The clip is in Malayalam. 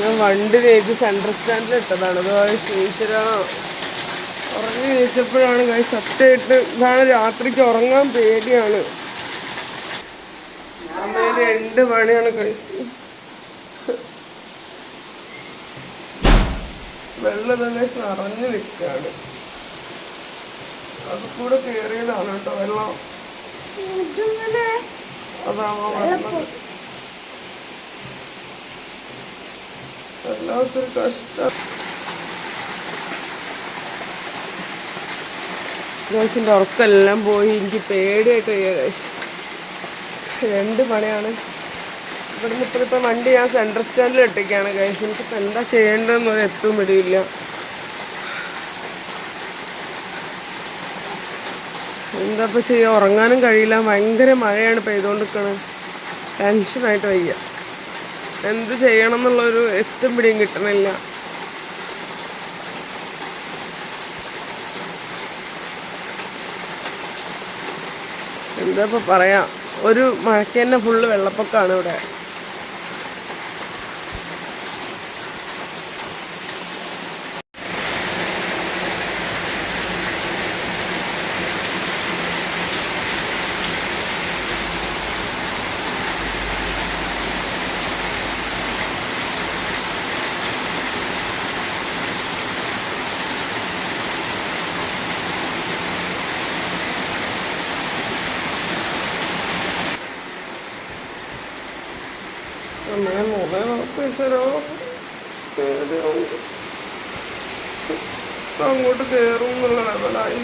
ഞാൻ വണ്ടി കഴിച്ച് സെൻട്രൽ സ്റ്റാൻഡിൽ ഇട്ടതാണ്. അത് ഈശ്വര ഉറങ്ങി കഴിച്ചപ്പോഴാണ് കൈ സത്യമായിട്ട് ഇതാണ് രാത്രിക്ക് ഉറങ്ങാൻ പേടിയാണ്. സമയം രണ്ട് മണിയാണ് കൈസ് വെള്ളം തന്നെ നിറഞ്ഞു നിൽക്കുകയാണ്. അത് കൂടെ കയറിയതാണ് കേട്ടോ വെള്ളം. അതാണോ വെള്ളം? വല്ലാത്തൊരു കഷ്ടം ഗൈസിന്റെ ഉറക്കെല്ലാം പോയി. എനിക്ക് പേടിയായിട്ട് വയ്യ ഗൈസ് രണ്ട് മണിയാണ് ഇവിടുന്ന് ഇപ്പോൾ വണ്ടി ഞാൻ സെൻട്രൽ സ്റ്റാൻഡിൽ ഇട്ടേക്കാണ് ഗൈസ് എനിക്കിപ്പോൾ എന്താ ചെയ്യേണ്ടതെന്ന് ഒരു എത്തും പിടിയില്ല. എന്താ ഇപ്പോൾ ചെയ്യുക ഉറങ്ങാനും കഴിയില്ല. ഭയങ്കര മഴയാണ് പെയ്തുകൊണ്ട് നിൽക്കണത് ടെൻഷനായിട്ട് വയ്യ. എന്ത് ചെയ്യണം എന്നുള്ളൊരു എത്തും പിടിയും കിട്ടണില്ല. എന്താ ഇപ്പൊ പറയാ? ഒരു മഴയ്ക്ക് തന്നെ ഫുള്ള് വെള്ളപ്പൊക്കമാണ് ഇവിടെ. സമയം മൂന്നേ പേടിയാവുന്നു അങ്ങോട്ട് കയറും എന്നുള്ള ലെവലായി